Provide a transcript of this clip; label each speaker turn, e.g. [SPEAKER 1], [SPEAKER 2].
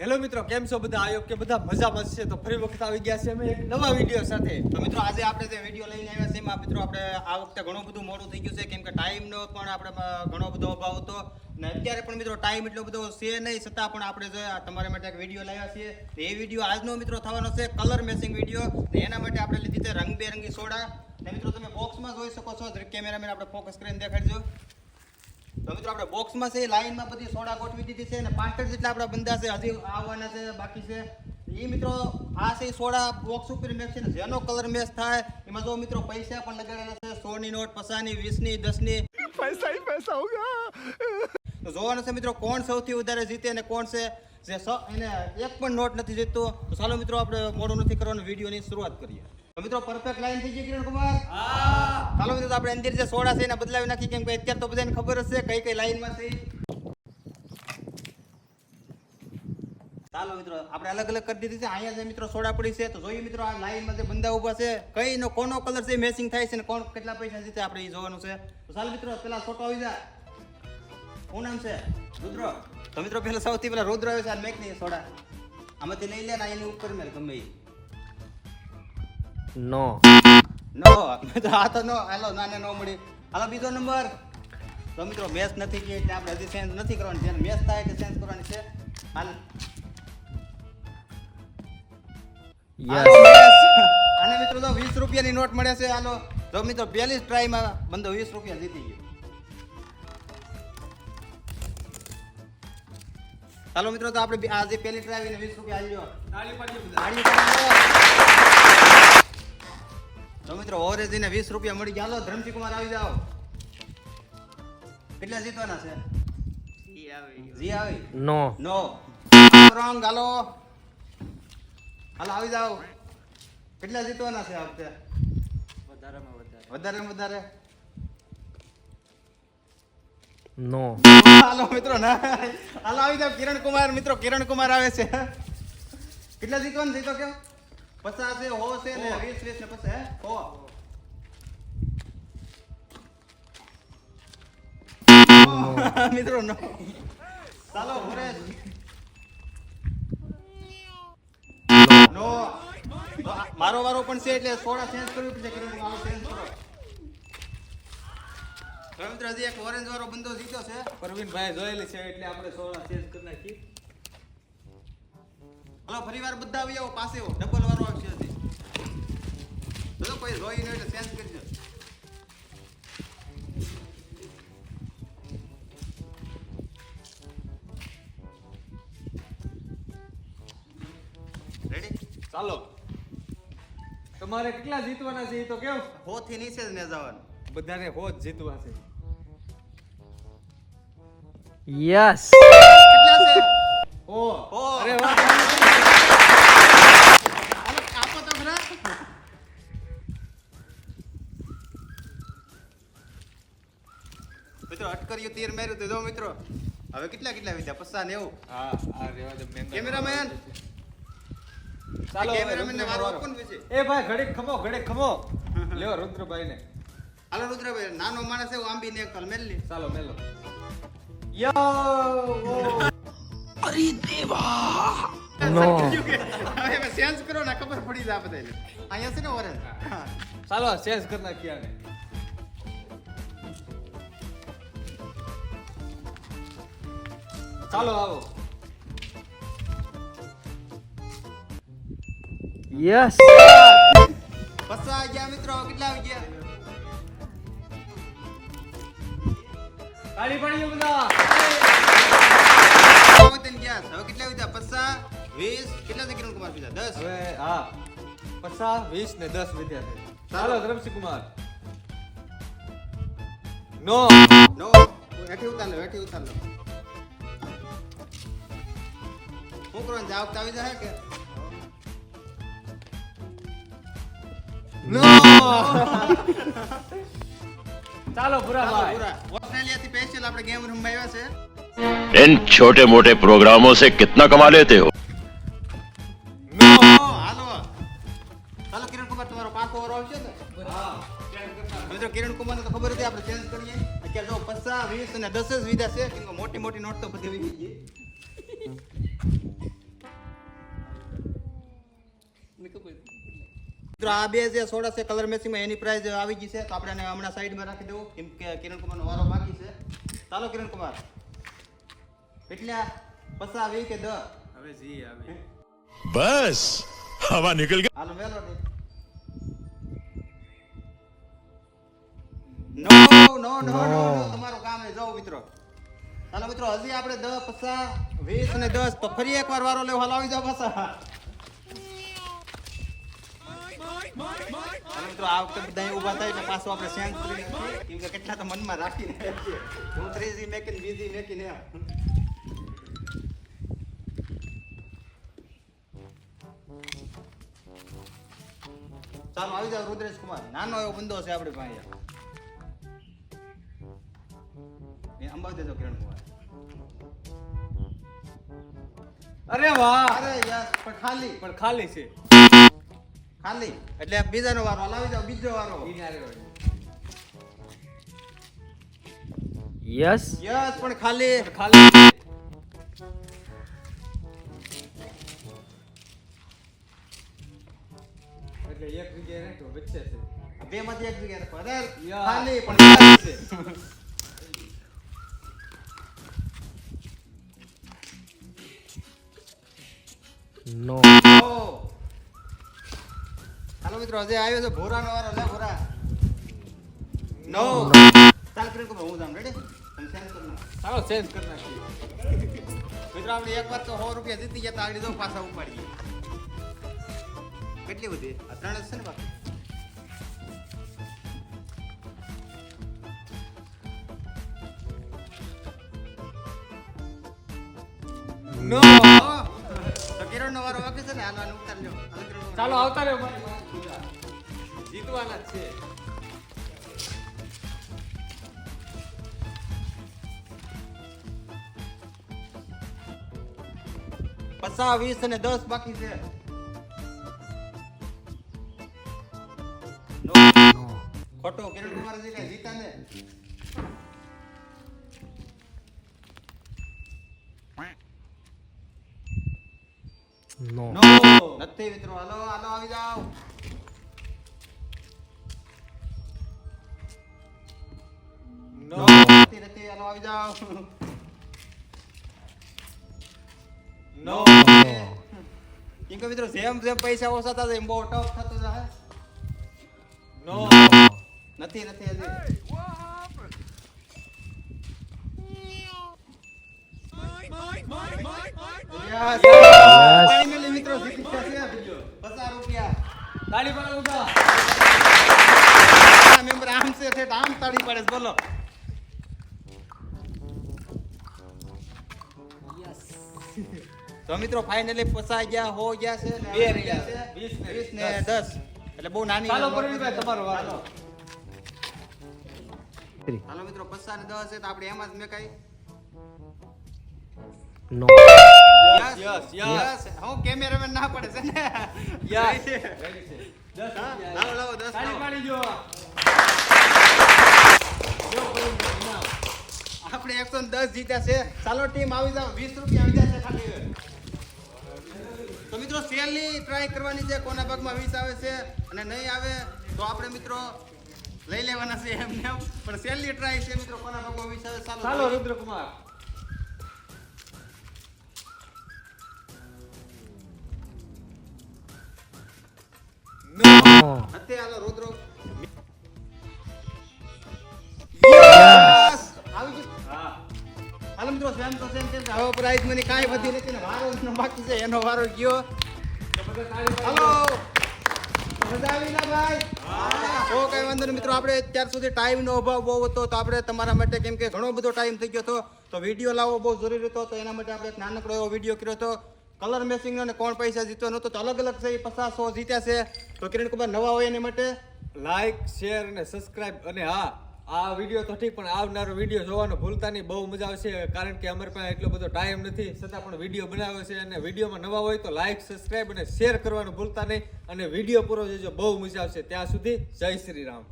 [SPEAKER 1] Hello મિત્રો, કેમ છો બધા? આયો કે બધા મજામાં છે. તો ફરી વખત આવી ગયા છે અમે એક નવા વીડિયો સાથે.
[SPEAKER 2] તો મિત્રો, આજે આપણે જે વીડિયો લઈને આવ્યા છે એમાં મિત્રો આપણે આ વખતે ઘણું બધું મોડું થઈ ગયું છે. કેમ કે ટાઈમનો પણ આપણે ઘણો બધો અભાવ હતો. ને અત્યારે પણ મિત્રો ટાઈમ એટલો બધો છે નહીં, છતાં પણ આપણે જે તમારા માટે એક વીડિયો લાવ્યા છીએ. તો એ વીડિયો આજનો મિત્રો થવાનો છે કલર મેચિંગ વીડિયો. એના માટે આપણે લીધી છે રંગબેરંગી સોડા. ને મિત્રો, તમે બોક્સમાં જોઈ શકો છો. કેમેરામેન આપણે ફોકસ કરીને દેખાડજો. તો મિત્રો આપણે બોક્સમાં છે લાઈનમાં બધી સોડા ગોઠવી દીધી છે અને પાંસઠ જેટલા આપણા બંદા છે હજી આવવાના છે બાકી છે. એ મિત્રો આ છે સોડા બોક્સ ઉપર મેચ છે જેનો કલર મેચ થાય એમાં જો મિત્રો પૈસા પણ લગાડેલા છે સોની નોટ પચાસની વીસની દસની.
[SPEAKER 1] પૈસા પૈસા હોગા
[SPEAKER 2] તો જોવાનું છે મિત્રો કોણ સૌથી વધારે જીતે અને કોણ છે જે એને એક પણ નોટ નથી જીતતો. તો ચાલો મિત્રો આપણે મોડું નથી કરવાનો વિડીયોની શરૂઆત કરીએ. તો મિત્રો પરફેક્ટ લાઈન થઈ ગઈ કિરણ કુમાર ચાલો મિત્રો આપણે અંદર જે સોડા છે એને બદલાવી નાખી કેમ કે અત્યારે તો બધાને ખબર જ છે કઈ કઈ લાઈનમાં છે. ચાલો મિત્રો આપણે અલગ અલગ કરી દીધી છે. અહીંયા જે મિત્રો સોડા પડી છે તો જોઈએ મિત્રો આ લાઈનમાં જે બંદા ઊભા છે કઈ નો કોનો કલર છે મેચિંગ થાય છે ને કોણ કેટલા પૈસા જીતે આપણે એ જોવાનું છે. તો ચાલો મિત્રો પેલા ફોટો આવી જાય શું નામ છે? રુદ્ર. તો મિત્રો પેલા સૌથી પેલા રુદ્ર આવે છે આ મેકની સોડા. આમાંથી લઈ લે ને એની ઉપર મેં ગમે.
[SPEAKER 1] નો.
[SPEAKER 2] નો. મિત્રો આ તો નો. હાલો નાને નો મળી. હાલો બીજો નંબર. તો મિત્રો મેચ નથી કે એટલે આપણે હજી ચેન્જ નથી કરવાની. જેને મેચ થાય એટલે ચેન્જ કરવાની છે. હાલ.
[SPEAKER 1] યસ
[SPEAKER 2] અને મિત્રો તો વીસ રૂપિયાની નોટ મળે છે. હાલો. તો મિત્રો પહેલી ટ્રાયમાં બંધો વીસ રૂપિયા જીતી ગયો. ચાલો મિત્રો તો આપણે આજે પહેલી ટ્રાય આવીને વીસ રૂપિયા આવી
[SPEAKER 1] તાળી
[SPEAKER 2] તો મિત્રો ઓરેજીને વીસ રૂપિયા મળી ગયા. હાલો ધરમજી કુમાર આવી જાઓ. કેટલા જીતવાના છે? જી આવી
[SPEAKER 1] નો.
[SPEAKER 2] નો. રોંગ હાલો. હાલો આવી જાઓ. કેટલા જીતવાના છે આ વખતે? વધારે. વધારે?
[SPEAKER 1] નો.
[SPEAKER 2] હાલો મિત્રો ના. હાલો આવી જાઓ. કિરણ કુમાર મિત્રો કિરણ કુમાર આવે છે. કેટલા જીતવાનું જીતો કેમ પચાસ છે હો છે ને વીસ વીસ ને પછી હે? હો. મિત્રો નો. ચાલો ભરેશ નો. મારો વારો પણ છે એટલે સોળા ચેન્જ કરવી પડશે કે કુમાર ચેન્જ કરો. રવિન્દ્રજી એક ઓરેન્જ વાળો બંદો જીત્યો છે.
[SPEAKER 1] પરવીનભાઈ જોયેલી છે એટલે આપણે સોળા ચેન્જ કરી નાખી.
[SPEAKER 2] હલો ફરી વાર બધા આવી આવો પાસે ડબલ વાળો જો કોઈ જોઈ ન એટલે ચેન્જ કરજો. રેડી
[SPEAKER 1] ચાલો. તમારે કેટલા જીતવાના છે એ તો કેવું?
[SPEAKER 2] હો થી નીચે જ ને જવાનું
[SPEAKER 1] બધાને હો જ જીતવા છે.
[SPEAKER 3] યસ
[SPEAKER 2] કેટલા છે?
[SPEAKER 1] ઓ.
[SPEAKER 2] ઓ.
[SPEAKER 1] અરે વાહ
[SPEAKER 2] હાલો, આપો તો ખરા મિત્રો અટકર્યું તીર માર્યું તો. જો મિત્રો હવે કેટલા કેટલા વિદ્યા પચાસ નેવું
[SPEAKER 1] હા આ રેવા દે
[SPEAKER 2] કેમેરામેન?
[SPEAKER 1] ચાલો હવે
[SPEAKER 2] કેમેરામેનને
[SPEAKER 1] રુદ્રભાઈ
[SPEAKER 2] વારો
[SPEAKER 1] વારો.
[SPEAKER 2] આપો ને પછી.
[SPEAKER 1] એ ભાઈ ઘડીક ખમો ઘડીક ખમો. લ્યો રુદ્રભાઈ ને
[SPEAKER 2] હાલો રુદ્રભાઈ નાનો માણસ એવું આંબી ને કલ મેલ
[SPEAKER 1] ચાલો મેલો. યો
[SPEAKER 3] નો.
[SPEAKER 2] હવે હવે સેન્સ કરો ને ખબર પડી જાય બધાને. અહીંયા છે ને ઓરેન્જ.
[SPEAKER 1] ચાલો ચેન્જ કરી નાખીએ ચાલો આવો.
[SPEAKER 3] યસ
[SPEAKER 2] પચાસ આવી ગયા મિત્રો કેટલા આવી ગયા
[SPEAKER 1] તાળી પાડીએ બધા.
[SPEAKER 2] ગયા. હવે કેટલા ગયા પચાસ વીસ કેટલા છે કિરણ કુમાર બીજા દસ.
[SPEAKER 1] હવે હા. પચાસ વીસ ને દસ વિદ્યાર્થી. ચાલો ધરમસિંહ કુમાર. નો.
[SPEAKER 2] નો. એઠી ઉતાર લો હેઠી ઉતાર લો. શું કરવાનું જાવ આવી જાય કે
[SPEAKER 1] નો ચાલો પૂરા
[SPEAKER 2] ચાલો,
[SPEAKER 1] ભાઈ
[SPEAKER 2] પૂરા ઓસ્ટ્રેલિયા થી સ્પેશિયલ આપણે ગેમ રમવા આવ્યા છે
[SPEAKER 4] इन छोटे मोटे प्रोग्रामों से कितना कमा लेते हो
[SPEAKER 1] નો
[SPEAKER 2] ઓ, હાલો ચાલો કિરણ કુમાર તમારો પાંચસો ઓવર આવશે ને
[SPEAKER 1] હા
[SPEAKER 2] મિત્રો કિરણ કુમાર તો ખબર હતી આપણે ચેન્જ કરીએ અત્યારે જો પચાસ વીસ અને દસ જ વિધા છે કેમ કે મોટી મોટી નોટ તો બધી વીગી મિત્રો આ બે જે સોડા છે કલર મેચિંગમાં એની પ્રાઇસ આવી ગઈ છે. તો આપણે એને હમણાં સાઈડમાં રાખી દઉં. કેમ કે કિરણ કુમારનો વારો બાકી છે. ચાલો કિરણ કુમાર. એટલે પસા આવી કે દ
[SPEAKER 1] હવે જી આવે
[SPEAKER 4] બસ હવા નીકળ ગઈ.
[SPEAKER 2] હાલો મેલો નો નો નો નો તમારું કામ એ જાઓ મિત્રો. ચાલો મિત્રો હજી આપણે દ પસા વીસ અને દસ ફરી એકવાર વારો લેવા લાવી જાઓ પસા મિત્રો આ વખતે બધા ઊભા થાય ને પાછું આપણે સેન્સ કરી કેમ કે કેટલા તો મનમાં રાખીને હું ત્રીજી મેકીને બીજી મેકીને એમ. ચાલો આવી જાઓ રુદ્રેશ કુમાર. નાનો એવો બંદો છે આપણી પાસે. અંબાવી દેજો કિરણ કુમાર.
[SPEAKER 1] અરે વાહ!
[SPEAKER 2] અરે યાર પણ ખાલી.
[SPEAKER 1] પણ ખાલી છે.
[SPEAKER 2] ખાલી એટલે બીજાનો વારો. હલાવી જાવ બીજો વારો.
[SPEAKER 3] યસ.
[SPEAKER 2] યસ પણ ખાલી.
[SPEAKER 1] ખાલી. એટલે એક જગ્યાએ વચ્ચે છે.
[SPEAKER 2] બે માંથી એક જગ્યાએ રાખો. અરે
[SPEAKER 1] યાર.
[SPEAKER 2] ખાલી પણ ખાલી છે.
[SPEAKER 3] નો.
[SPEAKER 2] મિત્રો હજી આવ્યો છે ભોરાનો વારો લે ભોરા. નો ચાલ કિરણ કુમાર હું જામ રેડી
[SPEAKER 1] ચાલો ચેન્જ કરી
[SPEAKER 2] મિત્રો આપણે એક વાત તો સો રૂપિયા જીતી ગયા તો આગળ જો પાછા ઉપાડીએ. કેટલી બધી? આ ત્રણ જ છે ને બાકી?
[SPEAKER 1] નો
[SPEAKER 2] તો કિરણનો વારો બાકી છે ને? હાલો આને ઉતારી લ્યો.
[SPEAKER 1] ચાલો આવતા રહ્યો. જીતવાના છે.
[SPEAKER 2] પચાસ વીસ અને દસ બાકી છે. ખોટો કિરણ કુમાર જી કઈ જીતા ને
[SPEAKER 3] નો.
[SPEAKER 2] નો. નથી મિત્રો હાલો હાલો આવી જાઓ. નથી આવી જાવ
[SPEAKER 1] નો.
[SPEAKER 2] કેમ કે મિત્રો જેમ જેમ પૈસા ઓછા થતા એમ બહુ ટફ થતો જાય.
[SPEAKER 1] નો.
[SPEAKER 2] નથી નથી હજી. Yes. મિત્રો જીતી ગયા છે. પચાસ રૂપિયા.
[SPEAKER 1] તાળી પાડો
[SPEAKER 2] મેમ્બર આમ છે આમ તાળી પાડે બોલો. તો મિત્રો ફાઇનલી પચાસ ગયા હો ગયા છે
[SPEAKER 1] બે રહ્યા.
[SPEAKER 2] છે
[SPEAKER 1] છે. વીસ ને દસ.
[SPEAKER 2] એટલે બહુ નાની
[SPEAKER 1] ચાલો પ્રવીણભાઈ, તમારો વારો.
[SPEAKER 2] હાલો. મિત્રો પચાસ ને દસ છે તો આપણે એમાં જ મેકાઈ
[SPEAKER 3] નો.
[SPEAKER 1] Yes yes yes.
[SPEAKER 2] હું કેમેરામેન ના પડે છે ને.
[SPEAKER 1] યસ.
[SPEAKER 2] લાવો લાવો દસ
[SPEAKER 1] પાડી જો જો પ્રવીણભાઈ, ઇનામ.
[SPEAKER 2] આપણે દસ જીત્યા છે. ચાલો ટીમ આવી જાવ વીસ રૂપિયા આવી જશે ખાલી. તો મિત્રો સેલની ટ્રાય કરવાની છે. કોના ભાગમાં વીસ આવે છે અને નહીં આવે તો આપણે મિત્રો લઈ લેવાના છે એમને. એમ પણ સેલની ટ્રાય છે મિત્રો કોના ભાગમાં વીસ આવે ચાલો.
[SPEAKER 1] ચાલો રુદ્રકુમાર.
[SPEAKER 2] અત્યારે રુદ્ર. તો હવે પ્રાઇઝ મને કાંઈ વધી નથી ને વારો એનો બાકી છે એનો વારો ગયો. હાલો તો કઈ વાંધો નહીં મિત્રો આપણે અત્યાર સુધી ટાઈમનો અભાવ બહુ હતો તો આપણે તમારા માટે કેમ કે ઘણો બધો ટાઈમ થઈ ગયો હતો. તો વીડિયો લાવવો બહુ જરૂરી હતો તો એના માટે આપણે એક નાનકડો એવો વીડિયો કર્યો હતો. કલર મેચિંગનો ને કોણ પૈસા જીતવાનો નહોતો તો અલગ અલગ છે એ પચાસ સો જીત્યા છે. તો કિરણ કુમાર નવા હોય એની માટે
[SPEAKER 1] લાઈક શેર અને સબસ્ક્રાઇબ અને હા આ વીડિયો તો ઠીક, પણ આવનારો વીડિયો જોવાનો ભૂલતા નહીં. બહુ મજા આવશે, કારણ કે અમારી પાસે એટલો બધો ટાઈમ નથી. છતાં પણ વીડિયો બનાવ્યો છે અને વિડીયોમાં નવા હોય તો લાઇક સબસ્ક્રાઇબ અને શેર કરવાનું ભૂલતા નહીં. અને વીડિયો પૂરો જોજો, બહુ મજા આવશે. ત્યાં સુધી જય શ્રી રામ.